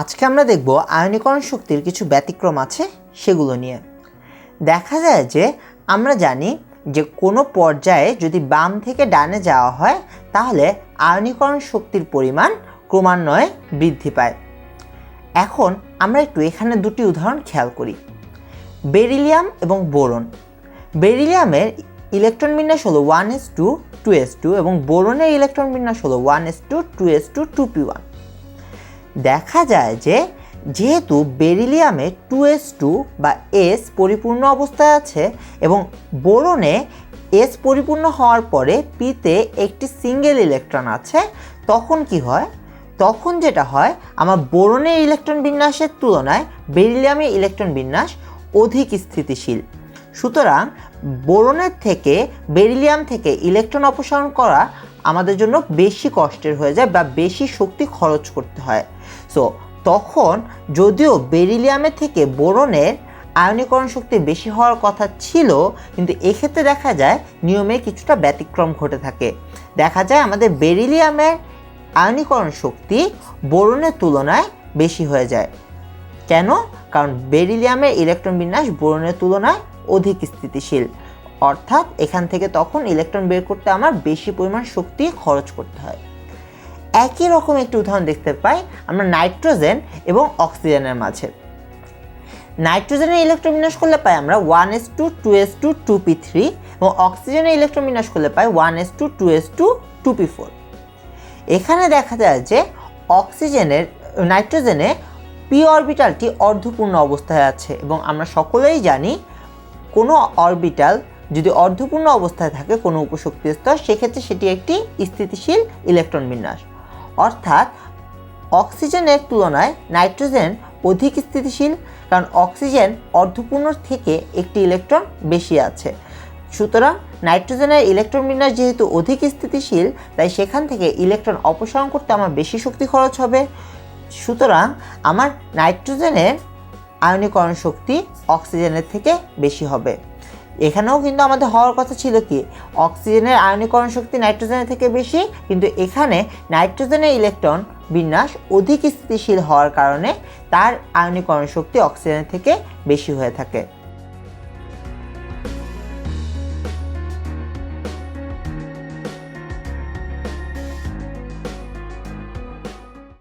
আজকে আমরা দেখব আয়নীকরণ শক্তির কিছু ব্যতিক্রম আছে সেগুলো নিয়ে। দেখা যায় যে আমরা জানি যে কোনো পর্যায়ে যদি বাম থেকে ডানে যাওয়া হয়, তাহলে আয়নীকরণ শক্তির পরিমাণ ক্রমান্বয়ে বৃদ্ধি পায়। এখন আমরা একটু এখানে দুটি উদাহরণ খেয়াল করি। বেরিলিয়াম এবং বোরন। বেরিলিয়ামের ইলেকট্রন বিন্যাস হলো one S two two S two এবং বোরনের ইলেকট্রন বিন্যাস হলো one S two two S two two P one. দেখা যায় যে যেহেতু বেরিলিয়ামে টু এস টু বা এস পরিপূর্ণ অবস্থায় আছে এবং বোরনে এস পরিপূর্ণ হওয়ার পরে পিতে একটি সিঙ্গেল ইলেকট্রন আছে, তখন কি হয়? তখন যেটা হয়, আমার বোরনের ইলেকট্রন বিন্যাসের তুলনায় বেরিলিয়ামের ইলেকট্রন বিন্যাস অধিক স্থিতিশীল। সুতরাং বোরনের থেকে বেরিলিয়াম থেকে ইলেকট্রন অপসারণ করা আমাদের জন্য বেশি কষ্টের হয়ে যায় বা বেশি শক্তি খরচ করতে হয়। সো তখন যদিও বেরিলিয়ামের থেকে বোরনের আয়নীকরণ শক্তি বেশি হওয়ার কথা ছিল, কিন্তু এক্ষেত্রে দেখা যায় নিয়মে কিছুটা ব্যতিক্রম ঘটে থাকে। দেখা যায় আমাদের বেরিলিয়ামের আয়নীকরণ শক্তি বোরনের তুলনায় বেশি হয়ে যায়। কেন? কারণ বেরিলিয়ামের ইলেকট্রন বিন্যাস বোরনের তুলনায় অধিক স্থিতিশীল। অর্থাৎ এখান থেকে তখন ইলেকট্রন বের করতে আমার বেশি পরিমাণ শক্তি খরচ করতে হয়। একই রকম একটি উদাহরণ দেখতে পাই, আমরা নাইট্রোজেন এবং অক্সিজেনের মাঝে। নাইট্রোজেনের ইলেকট্রন বিন্যাস করলে পাই আমরা one S two two S two two P three এবং অক্সিজেনের ইলেকট্রন বিন্যাস করলে পাই one S two two S two two P four এখানে দেখা যায় যে অক্সিজেনের নাইট্রোজেনে পি অরবিটালটি অর্ধপূর্ণ অবস্থায় আছে এবং আমরা সকলেই জানি কোনো অরবিটাল যদি অর্ধপূর্ণ অবস্থায় থাকে কোনো উপশক্তি স্তর, সেক্ষেত্রে সেটি একটি স্থিতিশীল ইলেকট্রন বিন্যাস। অর্থাৎ অক্সিজেনের তুলনায় নাইট্রোজেন অধিক স্থিতিশীল, কারণ অক্সিজেন অর্ধপূর্ণ থেকে একটি ইলেকট্রন বেশি আছে। সুতরাং নাইট্রোজেনের ইলেকট্রন বিন্যাস যেহেতু অধিক স্থিতিশীল, তাই সেখান থেকে ইলেকট্রন অপসারণ করতে আমার বেশি শক্তি খরচ হবে। সুতরাং আমার নাইট্রোজেনের আয়নীকরণ শক্তি অক্সিজেনের থেকে বেশি হবে। এখানেও কিন্তু আমাদের হওয়ার কথা ছিল কি? অক্সিজেনের আয়নীকরণ শক্তি নাইট্রোজেনের থেকে বেশি, কিন্তু এখানে নাইট্রোজেনের ইলেকট্রন বিন্যাস অধিক স্থিতিশীল হওয়ার কারণে তার আয়নীকরণ শক্তি অক্সিজেনের থেকে বেশি হয়ে থাকে।